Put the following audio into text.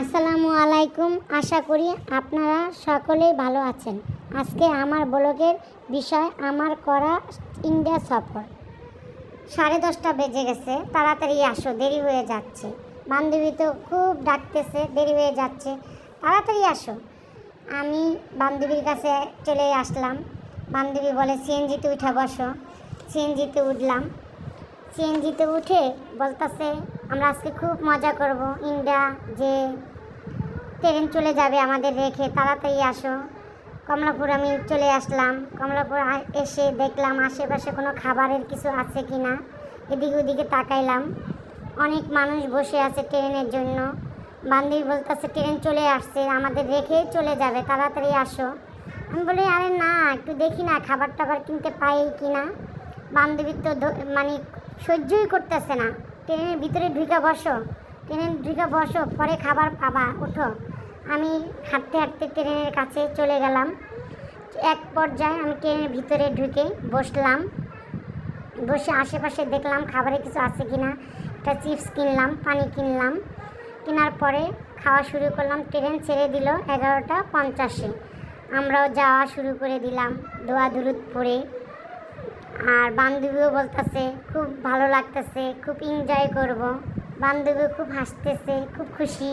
আসসালামু আলাইকুম। আশা করি আপনারা সকলেই ভালো আছেন। আজকে আমার ব্লগের বিষয়, আমার করা ইন্ডিয়া সফর। সাড়ে দশটা বেজে গেছে, তাড়াতাড়ি আসো, দেরি হয়ে যাচ্ছে। বান্ধবী তো খুব ডাকতেছে, দেরি হয়ে যাচ্ছে। তাড়াতাড়ি আসো। আমি বান্ধবীর কাছে চলে আসলাম। বান্ধবী বলে, সিএনজিতে উঠে বসো। সিএনজিতে উঠলাম। সিএনজিতে উঠে বলতাছে আমরা আজকে খুব মজা করব। ইন্ডিয়া যে ট্রেন চলে যাবে আমাদের রেখে, তাড়াতাড়ি আসো। কমলাপুর আমি চলে আসলাম। কমলাপুর এসে দেখলাম আশেপাশে কোনো খাবারের কিছু আছে কি না এদিকে ওদিকে তাকাইলাম। অনেক মানুষ বসে আছে ট্রেনের জন্য। বান্ধবী বলতেছে, ট্রেন চলে আসছে, আমাদের রেখে চলে যাবে, তাড়াতাড়ি আসো। আমি বলি, আরে না, একটু দেখি না, খাবার টাবার কিনতে পাই কি না বান্ধবীর তো মানে সহ্যই করতেছে না। ট্রেনের ভিতরে ঢুকে বসো। ট্রেনের ঢুকে বসো, পরে খাবার পাবা, ওঠো। আমি হাঁটতে হাঁটতে ট্রেনের কাছে চলে গেলাম। এক পর্যায়ে আমি ট্রেনের ভিতরে ঢুকে বসলাম। বসে আশেপাশে দেখলাম খাবারে কিছু আছে কি না একটা চিপস কিনলাম, পানি কিনলাম। কেনার পরে খাওয়া শুরু করলাম, ট্রেন ছেড়ে দিল এগারোটা পঞ্চাশে। আমরাও যাওয়া শুরু করে দিলাম দোয়া দুরুদ পরে আর বান্ধবীও বলতেছে খুব ভালো লাগতেছে খুব এনজয় করব। বান্ধবীও খুব হাসতেছে খুব খুশি।